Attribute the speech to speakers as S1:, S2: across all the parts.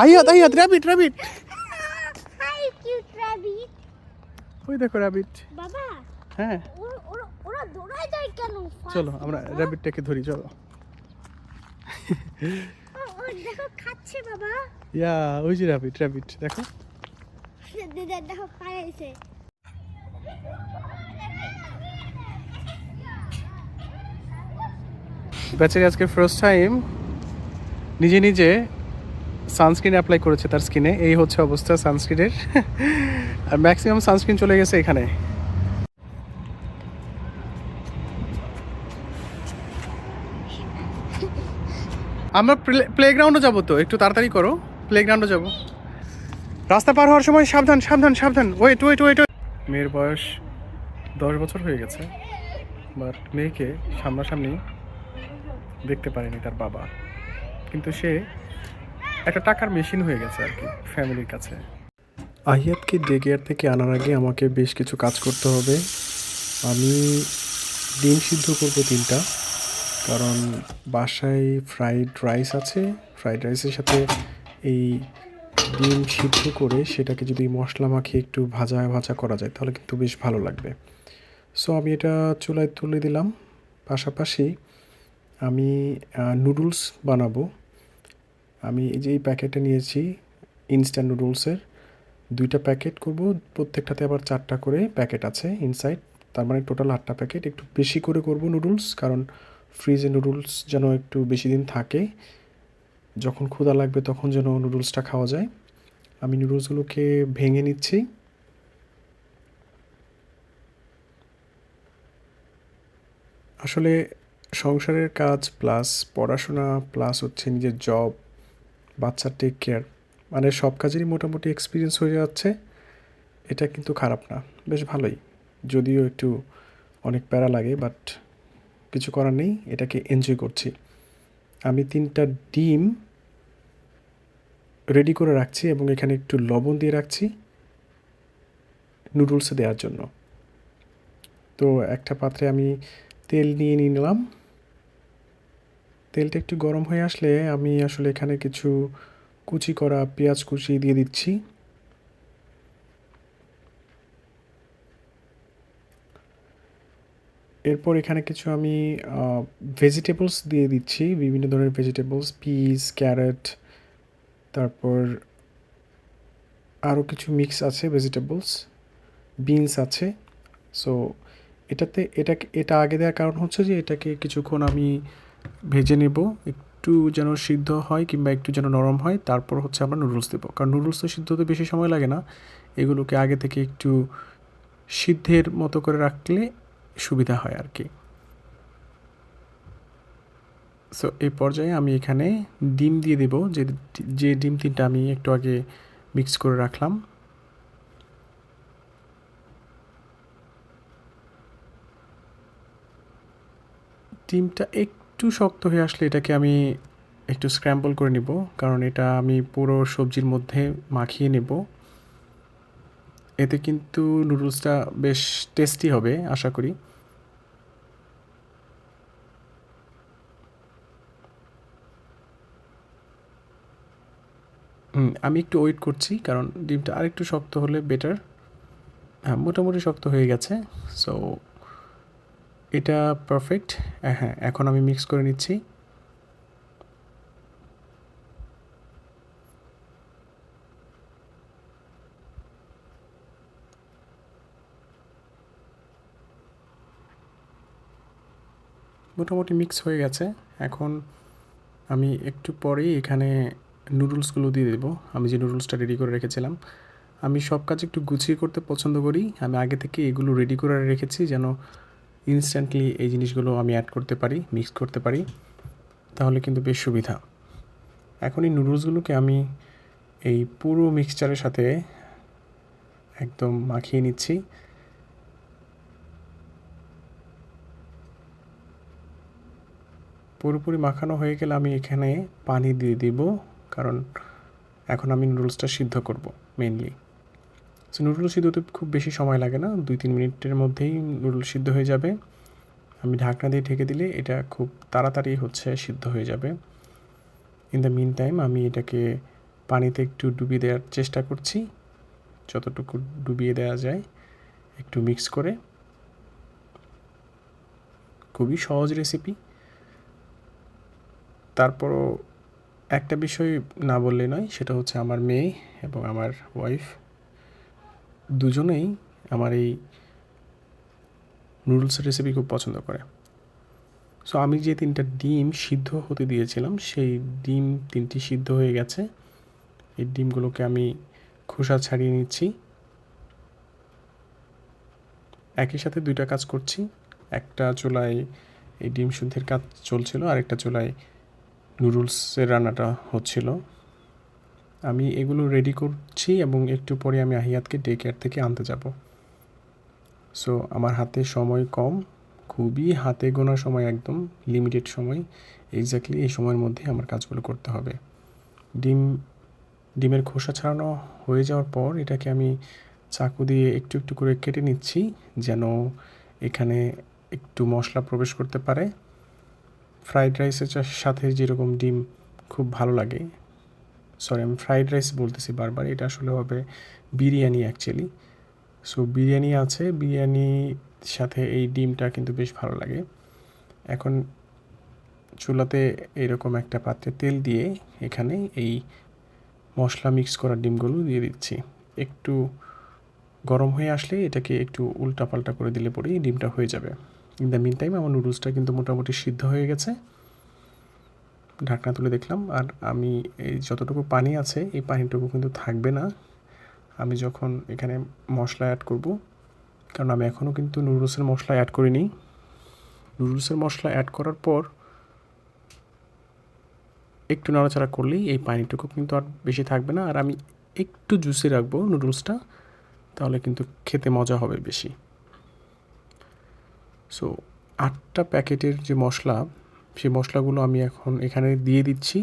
S1: Ayat Ayat rabbit rabbit
S2: hi cute rabbit
S1: ওই দেখো rabbit
S2: বাবা
S1: হ্যাঁ।
S2: ওরা দৌড়ায় যায় কেন?
S1: চলো আমরা র্যাবিটটাকে ধরি চলো।
S2: ও দেখো খাচ্ছে বাবা।
S1: ইয়া ওই যে র্যাবিট র্যাবিট দেখো।
S2: দেখো পায়েছে
S1: বেচারি আজকে ফার্স্ট টাইম নিজে নিজে সানস্ক্রিন অ্যাপ্লাই করেছে তার স্কিনে এই হচ্ছে অবস্থা সানস্ক্রিনের। আর ম্যাক্সিমাম সানস্ক্রিন চলে গেছে এখানে। আমরা প্লেগ্রাউন্ডে যাব তো, একটু তাড়াতাড়ি করো। প্লেগ্রাউন্ডে যাব। রাস্তা পার হওয়ার সময় সাবধান সাবধান সাবধান। ওয়েট ওয়েট ওয়েট মেয়ের বয়স দশ বছর হয়ে গেছে বাট মেয়েকে সামনাসামনি দেখতে পারেনি তার বাবা। কিন্তু সে একটা টাকার মেশিন হয়ে গেছে আর কি ফ্যামিলির কাছে। আহিয়াতকে ডে কেয়ার থেকে আনার আগে আমাকে বেশ কিছু কাজ করতে হবে। আমি ডিম সিদ্ধ করব তিনটা, কারণ বাসায় ফ্রাইড রাইস আছে। ফ্রাইড রাইসের সাথে এই ডিম সিদ্ধ করে সেটাকে যদি মশলা মাখিয়ে একটু ভাজা ভাজা করা যায়, তাহলে কিন্তু বেশ ভালো লাগবে। সো আমি এটা চুলায় তুলে দিলাম। পাশাপাশি আমি নুডলস বানাবো। আমি এই যে এই প্যাকেটটা নিয়েছি ইনস্ট্যান্ট নুডলসের দুইটা প্যাকেট করব, প্রত্যেকটাতে আবার চারটা করে প্যাকেট আছে ইনসাইড তার মানে টোটাল আটটা প্যাকেট একটু বেশি করে করব নুডলস কারণ ফ্রিজে নুডলস যেন একটু বেশি দিন থাকে, যখন ক্ষুধা লাগবে তখন যেন নুডলসটা খাওয়া যায়। আমি নুডলসগুলোকে ভেঙে নিচ্ছি। আসলে সংসারের কাজ প্লাস পড়াশোনা প্লাস হচ্ছে নিজের জব বাচ্চার টেক কেয়ার মানে সব কাজেরই মোটামুটি এক্সপিরিয়েন্স হয়ে যাচ্ছে। এটা কিন্তু খারাপ না। বেশ ভালোই। যদিও একটু অনেক প্যারা লাগে বাট কিছু করার নেই। এটাকে এনজয় করছি। আমি তিনটা ডিম রেডি করে রাখছি এবং এখানে একটু লবণ দিয়ে রাখছি নুডলসে দেওয়ার জন্য। তো একটা পাত্রে আমি তেল নিয়ে নিলাম। তেলটা একটু গরম হয়ে আসলে আমি আসলে এখানে কিছু কুচি করা পেঁয়াজ কুচি দিয়ে দিচ্ছি। এরপর এখানে কিছু আমি ভেজিটেবলস দিয়ে দিচ্ছি, বিভিন্ন ধরনের ভেজিটেবলস পিস ক্যারেট তারপর আরও কিছু মিক্স আছে ভেজিটেবলস বিনস আছে। সো এটাতে এটা এটা আগে দেওয়ার কারণ হচ্ছে যে এটাকে কিছুক্ষণ আমি ভেজে নেব। একটু যেন সিদ্ধ হয় কিংবা একটু যেন নরম হয়, তারপর হচ্ছে আমরা নুডলস দেবো। কারণ নুডলস তো সিদ্ধ হতে বেশি সময় লাগে না। এগুলোকে আগে থেকে একটু সিদ্ধের মতো করে রাখলে সুবিধা হয় আর কি সো এই পর্যায়ে আমি এখানে ডিম দিয়ে দেব। যে যে ডিম তিনটা আমি একটু আগে মিক্স করে রাখলাম। ডিমটা একটু শক্ত হয়ে আসলে এটাকে আমি একটু স্ক্র্যাম্বল করে নিব। কারণ এটা আমি পুরো সবজির মধ্যে মাখিয়ে নেব। এতে কিন্তু নুডলসটা বেশ টেস্টি হবে, আশা করি। আমি একটু ওয়েট করছি, কারণ ডিমটা আরেকটু শক্ত হলে বেটার হ্যাঁ মোটামুটি শক্ত হয়ে গেছে। সো এটা পারফেক্ট হ্যাঁ এখন আমি মিক্স করে নিচ্ছি। মোটামুটি মিক্স হয়ে গেছে। এখন আমি একটু পরেই এখানে নুডলসগুলো দিয়ে দেবো। আমি যে নুডলসটা রেডি করে রেখেছিলাম, আমি সব কাজ একটু গুছিয়ে করতে পছন্দ করি। আমি আগে থেকে এগুলো রেডি করে রেখেছি যেন ইনস্ট্যান্টলি এই জিনিসগুলো আমি অ্যাড করতে পারি মিক্স করতে পারি, তাহলে কিন্তু বেশ সুবিধা। এখন এই নুডলসগুলোকে আমি এই পুরো মিক্সচারের সাথে একদম মাখিয়ে নিচ্ছি। পুরোপুরি মাখানো হয়ে গেলে আমি এখানে পানি দিয়ে দিব, কারণ এখন আমি নুডলসটা সিদ্ধ করব মেনলি সো নুডলস সিদ্ধ হতে খুব বেশি সময় লাগে না। দুই, তিন মিনিটের মধ্যেই নুডলস সিদ্ধ হয়ে যাবে। আমি ঢাকনা দিয়ে ঢেকে দিলে এটা খুব তাড়াতাড়ি হচ্ছে, সিদ্ধ হয়ে যাবে। ইন দ্য মিন টাইম আমি এটাকে পানিতে একটু ডুবিয়ে দেওয়ার চেষ্টা করছি। যতটুকু ডুবিয়ে দেওয়া যায় একটু মিক্স করে। খুবই সহজ রেসিপি তারপরও একটা বিষয় না বললে নয়, সেটা হচ্ছে আমার মেয়ে এবং আমার ওয়াইফ দুজনেই আমার এই নুডলস রেসিপি খুব পছন্দ করে। সো আমি যে তিনটা ডিম সিদ্ধ হতে দিয়েছিলাম, সেই ডিম তিনটি সিদ্ধ হয়ে গেছে। এই ডিমগুলোকে আমি খোসা ছাড়িয়ে নিচ্ছি। একই সাথে দুইটা কাজ করছি। একটা চুলায় এই ডিম শুদ্ধির কাজ চলছিল আর একটা চুলায় নুডলসের রান্নাটা হচ্ছিল। আমি এগুলো রেডি করছি এবং একটু পরে আমি আহিয়াতকে ডে কেয়ার থেকে আনতে যাব। সো আমার হাতে সময় কম, খুবই হাতে গোনা সময় একদম লিমিটেড সময়। এক্স্যাক্টলি এই সময়ের মধ্যে আমার কাজগুলো করতে হবে। ডিম, ডিমের খোসা ছাড়ানো হয়ে যাওয়ার পর এটাকে আমি চাকু দিয়ে একটু একটু করে কেটে নিচ্ছি, যেন এখানে একটু মশলা প্রবেশ করতে পারে। ফ্রাইড রাইসের সাথে যেরকম ডিম খুব ভালো লাগে সরি আমি ফ্রাইড রাইস বলতেছি বারবার, এটা আসলে হবে বিরিয়ানি অ্যাকচুয়ালি সো বিরিয়ানি আছে, বিরিয়ানির সাথে এই ডিমটা কিন্তু বেশ ভালো লাগে। এখন চুলাতে এরকম একটা পাত্রে তেল দিয়ে এখানে এই মশলা মিক্স করা ডিমগুলো দিয়ে দিচ্ছি। একটু গরম হয়ে আসলে এটাকে একটু উল্টাপাল্টা করে দিলে পরেই ডিমটা হয়ে যাবে। ইন দ্য মিন টাইম আমার নুডলসটা কিন্তু মোটামুটি সিদ্ধ হয়ে গেছে। ঢাকনা তুলে দেখলাম। আর আমি এই যতটুকু পানি আছে, এই পানিটুকু কিন্তু থাকবে না। আমি যখন এখানে মশলা অ্যাড করব, কারণ আমি এখনও কিন্তু নুডলসের মশলা অ্যাড করিনি। নুডলসের মশলা অ্যাড করার পর একটু নাড়াচাড়া করলেই এই পানিটুকু কিন্তু আর বেশি থাকবে না। আর আমি একটু জুসে রাখব নুডলসটা, তাহলে কিন্তু খেতে মজা হবে বেশি। সো আটটা প্যাকেটের যে মশলা সেই মশলাগুলো আমি এখন এখানে দিয়ে দিচ্ছি।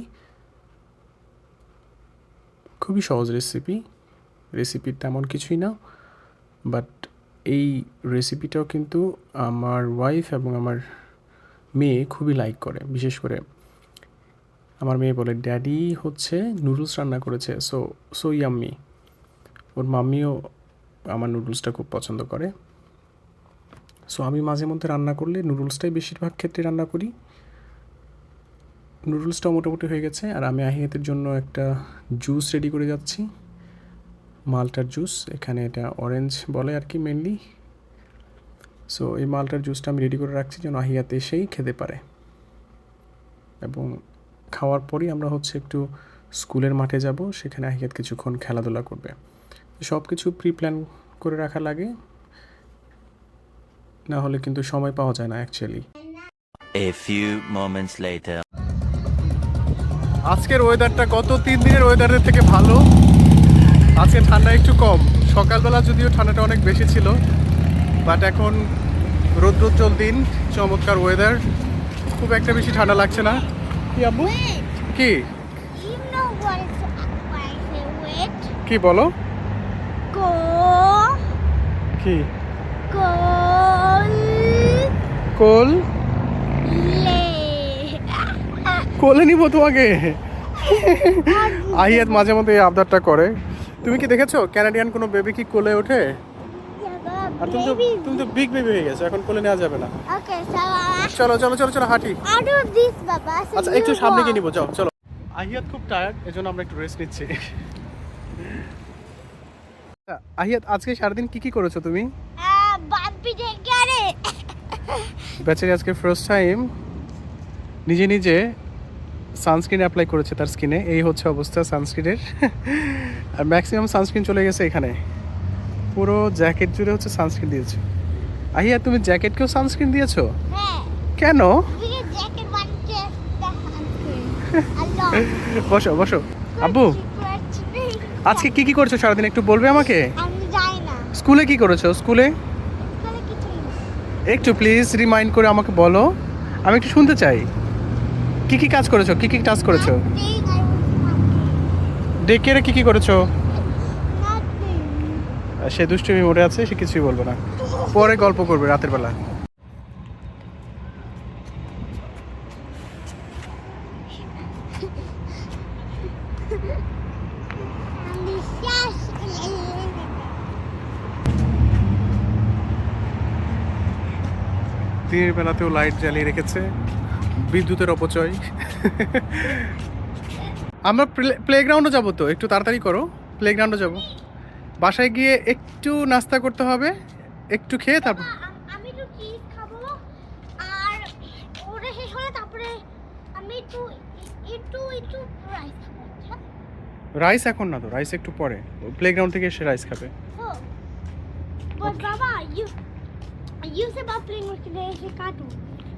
S1: খুবই সহজ রেসিপি রেসিপি তেমন কিছুই না বাট এই রেসিপিটাও কিন্তু আমার ওয়াইফ এবং আমার মেয়ে খুবই লাইক করে, বিশেষ করে আমার মেয়ে বলে ড্যাডি হচ্ছে নুডলস রান্না করেছে সো সো ইয়াম্মি ওর মাম্মিও আমার নুডলসটা খুব পছন্দ করে। সো আমি মাঝে মধ্যে রান্না করলে নুডলসটাই বেশিরভাগ ক্ষেত্রে রান্না করি। নুডলসটাও মোটামুটি হয়ে গেছে আর আমি আহিয়াতের জন্য একটা জুস রেডি করে যাচ্ছি। মালটার জুস এখানে এটা অরেঞ্জ বলে আর কি মেনলি সো এই মালটার জুসটা আমি রেডি করে রাখছি যেন আহিয়াতে এসেই খেতে পারে। এবং খাওয়ার পরই আমরা হচ্ছে একটু স্কুলের মাঠে যাব, সেখানে আহিয়াত কিছুক্ষণ খেলাধুলা করবে। সব কিছু প্রি প্ল্যান করে রাখা লাগে। না হলে কিন্তু সময় পাওয়া যায় না actually
S3: A few moments later.
S1: আজকের ওয়েদারটা গত তিন দিনের ওয়েদারের থেকে ভালো। আজকে ঠান্ডা একটু কম। সকালবেলা যদিও ঠান্ডাটা অনেক বেশি ছিল বাট এখন রৌদ্রোজ্জ্বল দিন চমৎকার ওয়েদার খুব একটা বেশি ঠান্ডা লাগছে না। কি আব্বু কি? কি বলো? কি? কোল
S2: lay.
S1: কোলে নিব তোমাকে। আহিয়াত মাঝে মধ্যে এই আবদারটা করে। তুমি কি দেখেছ? ক্যানাডিয়ান কোনো বেবি কি কোলে ওঠে? আর তুমি তো তুমি তো বিগ বেবি হয়ে গেছো এখন কোলে নেওয়া যাবে না।
S2: Uh,
S1: চলো চলো চলো চলো হাঁটি। আচ্ছা একটু সামনে গিয়ে নিবো চলো চলো। আহিয়াত খুব টায়ার্ড এজন্য আমরা একটু রেস্ট নিচ্ছি। আচ্ছা, আহিয়াত আজকে সারাদিন কি কি করেছ তুমি. বেচারি আজকে ফার্স্ট টাইম নিজে নিজে সানস্ক্রিন অ্যাপ্লাই করেছে তার স্কিনে এই হচ্ছে অবস্থা সানস্ক্রিনের। আর ম্যাক্সিমাম সানস্ক্রিন চলে গেছে এখানে। পুরো জ্যাকেট জুড়ে হচ্ছে সানস্ক্রিন দিয়েছে। আহিয়া তুমি জ্যাকেটকেও সানস্ক্রিন দিয়েছ?
S2: Hey,
S1: কেন. বসো বসো। আব্বু আজকে কি কি করছ সারাদিন? একটু বলবে আমাকে? স্কুলে কি করেছ? স্কুলে? একটু প্লিজ রিমাইন্ড করে আমাকে বলো। আমি একটু শুনতে চাই। কি কি কাজ করেছ? কি কি কাজ করেছ? ডেকে কি কি করেছ? সে দুষ্টুমি মরে আছে, সে কিছুই বলবে না। পরে গল্প করবে রাতের বেলা। দিনের বেলাতেও লাইট জ্বালিয়ে রেখেছে। বিদ্যুতের অপচয়। আমরা প্লেগ্রাউন্ডে যাব তো একটু তাড়াতাড়ি করো। প্লেগ্রাউন্ডে যাব। বাসায় গিয়ে একটু নাস্তা করতে হবে একটু খেয়ে তারপর
S2: রাইস আচ্ছা?
S1: এখন না তো রাইস একটু পরে। প্লেগ্রাউন্ড থেকে এসে রাইস খাবে।
S2: Baba, you you said about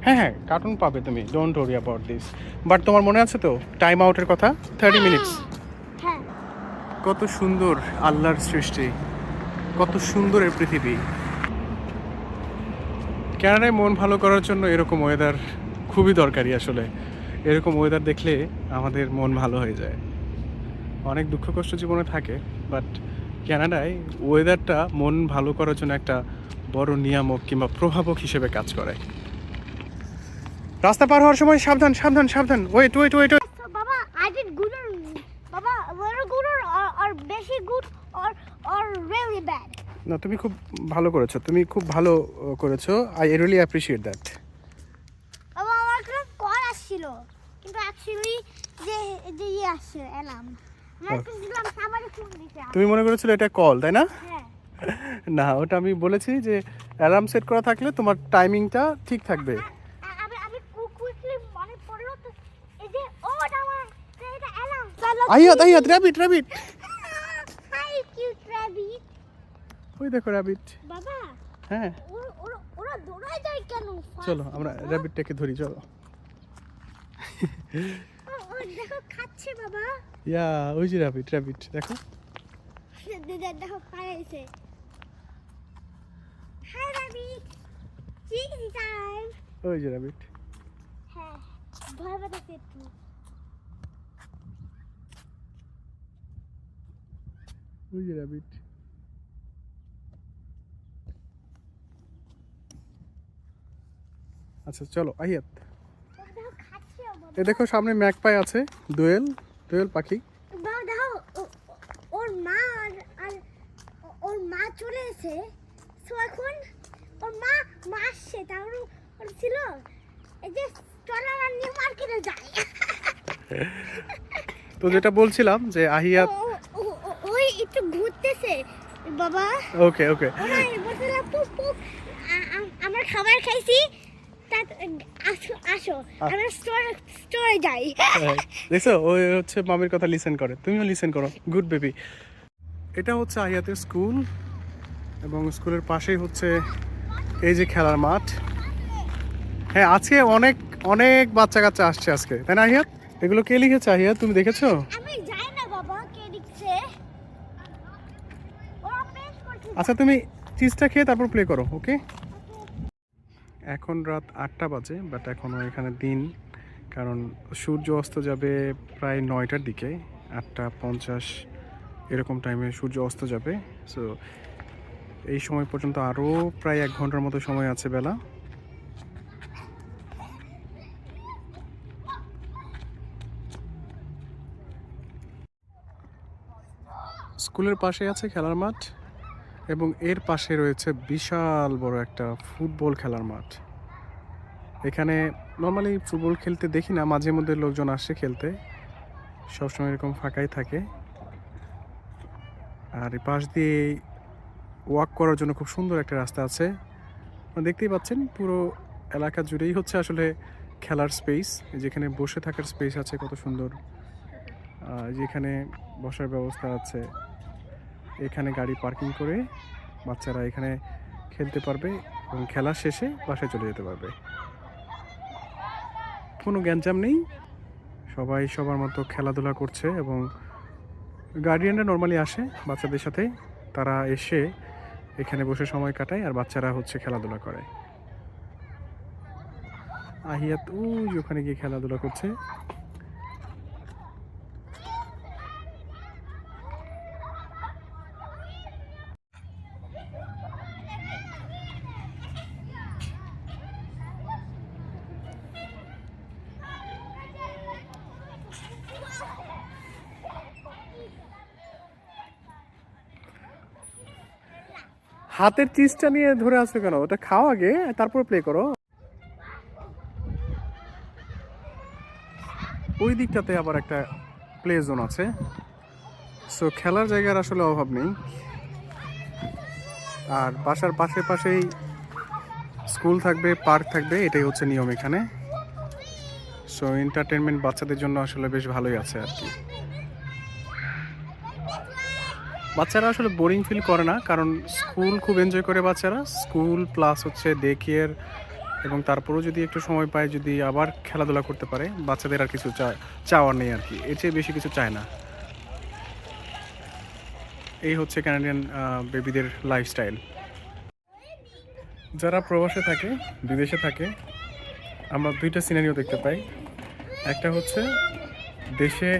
S1: হ্যাঁ হ্যাঁ কার্টুন পাবে তুমি don't worry about this but তোমার মনে আছে তো টাইম আউটের কথা? থার্টি মিনিটস
S2: হ্যাঁ।
S1: কত সুন্দর আল্লাহর সৃষ্টি কত সুন্দর এই পৃথিবী। ক্যানাডায় মন ভালো করার জন্য এরকম ওয়েদার খুবই দরকারি আসলে। এরকম ওয়েদার দেখলে আমাদের মন ভালো হয়ে যায়। অনেক দুঃখ কষ্ট জীবনে থাকে বাট ক্যানাডায় ওয়েদারটা মন ভালো করার জন্য একটা বড় নিয়ামক কিংবা প্রভাবক হিসেবে কাজ করে। রাস্তা পার হওয়ার সময় সাবধান সাবধান সাবধান। Wait wait wait
S2: So Baba, I good good or or, or বেশি good or or really bad.
S1: না তুমি খুব ভালো করেছ। তুমি খুব ভালো করেছ। আই রিয়েলি অ্যাপ্রিশিয়েট দ্যাট
S2: বাবা আমার কল আসছিল। কিন্তু অ্যাকচুয়ালি যে যে ইয়ে আসছে এলাম
S1: Oh.
S2: দিতে
S1: তুমি মনে করেছিলে এটা কল তাই না?
S2: হ্যাঁ।
S1: না ওটা আমি বলেছি যে অ্যালার্ম সেট করা থাকলে তোমার টাইমিংটা ঠিক থাকবে
S2: আ- আমি আমি কুইকলি মনে পড়ল তো এই যে ও এটা আমার এটা এলাম
S1: Ayat Ayat rabbit rabbit
S2: hi cute rabbit
S1: ওই দেখো র্যাবিট
S2: বাবা
S1: হ্যাঁ।
S2: ওরা দৌড়ায় যায় কেন?
S1: চলো আমরা র্যাবিটটাকে ধরি চলো।
S2: দেখো খাচ্ছে বাবা।
S1: ইয়া ওই যে র্যাবিট র্যাবিট দেখো।
S2: দেখো পালাইছে হাই র‍্যাবিট চিকেন টাইম
S1: ওই যে র্যাবিট
S2: হ্যাঁ ভয় পাচ্ছে একটু।
S1: ওই যে র্যাবিট আচ্ছা চলো
S2: বাবা
S1: এ দেখো সামনে ম্যাকপাই আছে দোয়েল দোয়েল পাখি।
S2: ওর মা আর ওর মা চলে এসে তো এখন ওর মা মা আসছে তারপর ওর ছিল এই যে চলা নিউ মার্কেটে যায়।
S1: তো যেটা বলছিলাম যে আহিয়াত ওকে ওকে
S2: আ- আ- আমরা খাবার খাইছি যাই।
S1: হ্যাঁ, দেখছ হচ্ছে মামির কথা লিসেন করে। তুমিও লিসেন করো। গুড বেবি এটা হচ্ছে আহিয়াতের স্কুল এবং স্কুলের পাশেই হচ্ছে এই যে খেলার মাঠ। হ্যাঁ আজকে অনেক অনেক বাচ্চা কাচ্চা আসছে আজকে। তাই না আহিয়াত এগুলো কে লিখেছে আহিয়াত তুমি দেখেছ
S2: আমি যাই না বাবা কে দিচ্ছে ওরা পেশ করছে
S1: আচ্ছা তুমি চিজটা খেয়ে তারপর প্লে করো ওকে এখন রাত আটটা বাজে বাট এখনও এখানে দিন, কারণ সূর্য অস্ত যাবে প্রায় নয়টার দিকে, আটটা পঞ্চাশ এরকম টাইমে সূর্য অস্ত যাবে সো এই সময় পর্যন্ত আরও প্রায় এক ঘণ্টার মতো সময় আছে বেলা। স্কুলের পাশে আছে খেলার মাঠ। এবং এর পাশে রয়েছে বিশাল বড় একটা ফুটবল খেলার মাঠ। এখানে নর্মালি ফুটবল খেলতে দেখি না, মাঝে মধ্যে লোকজন আসে খেলতে। সবসময় এরকম ফাঁকাই থাকে। আর এই পাশ দিয়ে ওয়াক করার জন্য খুব সুন্দর একটা রাস্তা আছে। দেখতেই পাচ্ছেন, পুরো এলাকা জুড়েই হচ্ছে আসলে খেলার স্পেস যেখানে বসে থাকার স্পেস আছে কত সুন্দর। যেখানে বসার ব্যবস্থা আছে। এখানে গাড়ি পার্কিং করে বাচ্চারা এখানে খেলতে পারবে এবং খেলা শেষে বাসায় চলে যেতে পারবে। কোনো গ্যাঞ্জাম নেই। সবাই সবার মতো খেলাধুলা করছে এবং গার্ডিয়ানরা নর্মালি আসে বাচ্চাদের সাথে। তারা এসে এখানে বসে সময় কাটায় আর বাচ্চারা হচ্ছে খেলাধুলা করে। আহিয়াত, ওই ওখানে গিয়ে খেলাধুলা করছে। হাতের চিজটা নিয়ে ধরে আছো কেন? ওটা খাও আগে, তারপর প্লে করো। ওই দিকটাতে আবার একটা প্লে জোন আছে। সো খেলার জায়গার আসলে অভাব নেই। আর বাসার পাশে পাশেই স্কুল থাকবে পার্ক থাকবে, এটাই হচ্ছে নিয়ম এখানে। সো এন্টারটেনমেন্ট বাচ্চাদের জন্য আসলে বেশ ভালোই আছে আর কি। বাচ্চারা আসলে বোরিং ফিল করে না, কারণ স্কুল খুব এনজয় করে বাচ্চারা। স্কুল প্লাস হচ্ছে ডে কেয়ার এবং তারপরেও যদি একটু সময় পায়, যদি আবার খেলাধুলা করতে পারে, বাচ্চাদের আর কিছু চাওয়ার নেই আর কি। এর চেয়ে বেশি কিছু চায় না। এই হচ্ছে ক্যানাডিয়ান বেবিদের লাইফস্টাইল যারা প্রবাসে থাকে, বিদেশে থাকে, আমরা দুইটা সিনারিও দেখতে পাই। একটা হচ্ছে দেশে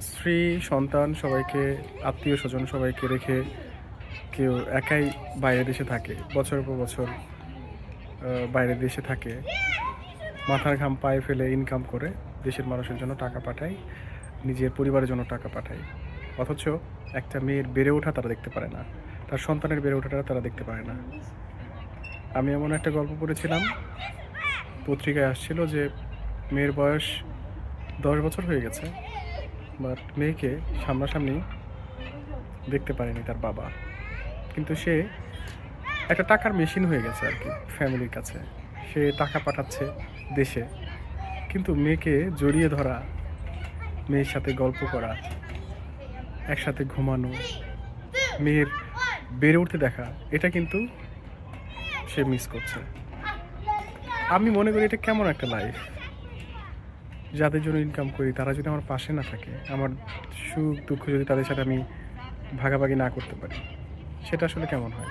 S1: স্ত্রী সন্তান সবাইকে আত্মীয় স্বজন সবাইকে রেখে কেউ একাই বাইরে দেশে থাকে বছরের পর বছর আহ, বাইরের দেশে থাকে। মাথার ঘাম পায়ে ফেলে ইনকাম করে দেশের মানুষের জন্য টাকা পাঠায় নিজের পরিবারের জন্য টাকা পাঠায়। অথচ একটা মেয়ের বেড়ে ওঠা তারা দেখতে পারে না তার সন্তানের বেড়ে ওঠাটা তারা দেখতে পারে না। আমি এমন একটা গল্প পড়েছিলাম পত্রিকায় আসছিল যে মেয়ের বয়স দশ বছর হয়ে গেছে বাট মেয়েকে সামনাসামনি দেখতে পারেনি তার বাবা। কিন্তু সে একটা টাকার মেশিন হয়ে গেছে আর কি, ফ্যামিলির কাছে। সে টাকা পাঠাচ্ছে দেশে। কিন্তু মেয়েকে জড়িয়ে ধরা, মেয়ের সাথে গল্প করা, একসাথে ঘুমানো, মেয়ের বেড়ে উঠতে দেখা, এটা কিন্তু সে মিস করছে। আমি মনে করি এটা কেমন একটা লাইফ যাদের জন্য ইনকাম করি, তারা যদি আমার পাশে না থাকে, আমার সুখ দুঃখ যদি তাদের সাথে আমি ভাগাভাগি না করতে পারি, সেটা আসলে কেমন হয়?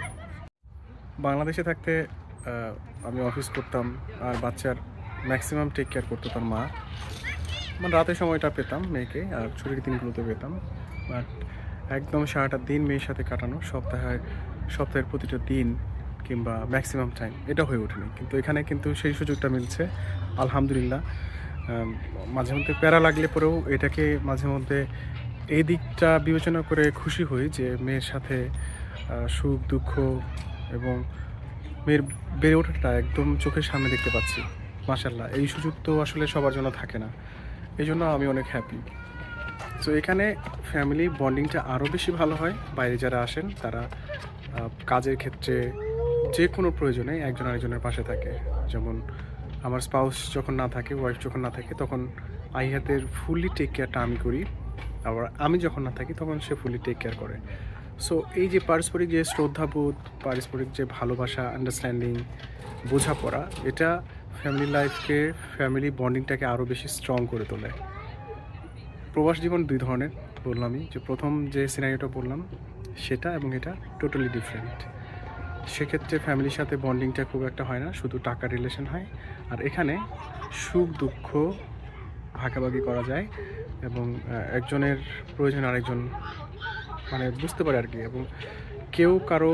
S1: বাংলাদেশে থাকতে আমি অফিস করতাম, আর বাচ্চার ম্যাক্সিমাম টেক কেয়ার করতো তার মা। মানে রাতের সময়টা পেতাম মেয়েকে, আর ছুটির দিনগুলোতে পেতাম। বাট একদম সারাটা দিন মেয়ের সাথে কাটানো, সপ্তাহে সপ্তাহের প্রতিটা দিন কিংবা ম্যাক্সিমাম টাইম এটা হয়ে ওঠেনি। কিন্তু এখানে কিন্তু সেই সুযোগটা মিলছে। আলহামদুলিল্লাহ। মাঝে মধ্যে প্যারা লাগলে পরেও এটাকে মাঝে মধ্যে এই দিকটা বিবেচনা করে খুশি হই যে মেয়ের সাথে সুখ, দুঃখ এবং মেয়ের বেড়ে ওঠাটা একদম চোখের সামনে দেখতে পাচ্ছি। মাসাল্লাহ এই সুযোগ তো আসলে সবার জন্য থাকে না। এই জন্য আমি অনেক হ্যাপি তো এখানে ফ্যামিলি বন্ডিংটা আরও বেশি ভালো হয়। বাইরে যারা আসেন, তারা কাজের ক্ষেত্রে যে কোনো প্রয়োজনে একজন আরেকজনের পাশে থাকে। যেমন আমার স্পাউস যখন না থাকে ওয়াইফ যখন না থাকে, তখন আইহাতের ফুললি টেক কেয়ারটা আমি করি। আবার আমি যখন না থাকি, তখন সে ফুললি টেক কেয়ার করে। সো এই যে পারস্পরিক যে শ্রদ্ধাবোধ, পারস্পরিক যে ভালোবাসা আন্ডারস্ট্যান্ডিং বোঝাপড়া, এটা ফ্যামিলি লাইফকে ফ্যামিলি বন্ডিংটাকে আরও বেশি স্ট্রং করে তোলে। প্রবাস জীবন দুই ধরনের, বললামই। যে প্রথম যে সিনারিওটা বললাম, সেটা এবং এটা টোটালি ডিফারেন্ট সেক্ষেত্রে ফ্যামিলির সাথে বন্ডিংটা খুব একটা হয় না, শুধু টাকার রিলেশন হয়। আর এখানে সুখ, দুঃখ ভাগাভাগি করা যায় এবং একজনের প্রয়োজন আরেকজন মানে বুঝতে পারে আর কি এবং কেউ কারও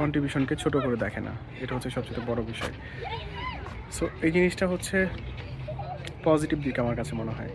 S1: কন্ট্রিবিউশনকে ছোট করে দেখে না। এটা হচ্ছে সবচেয়ে বড় বিষয়। সো এই জিনিসটা হচ্ছে পজিটিভ দিক আমার কাছে মনে হয়।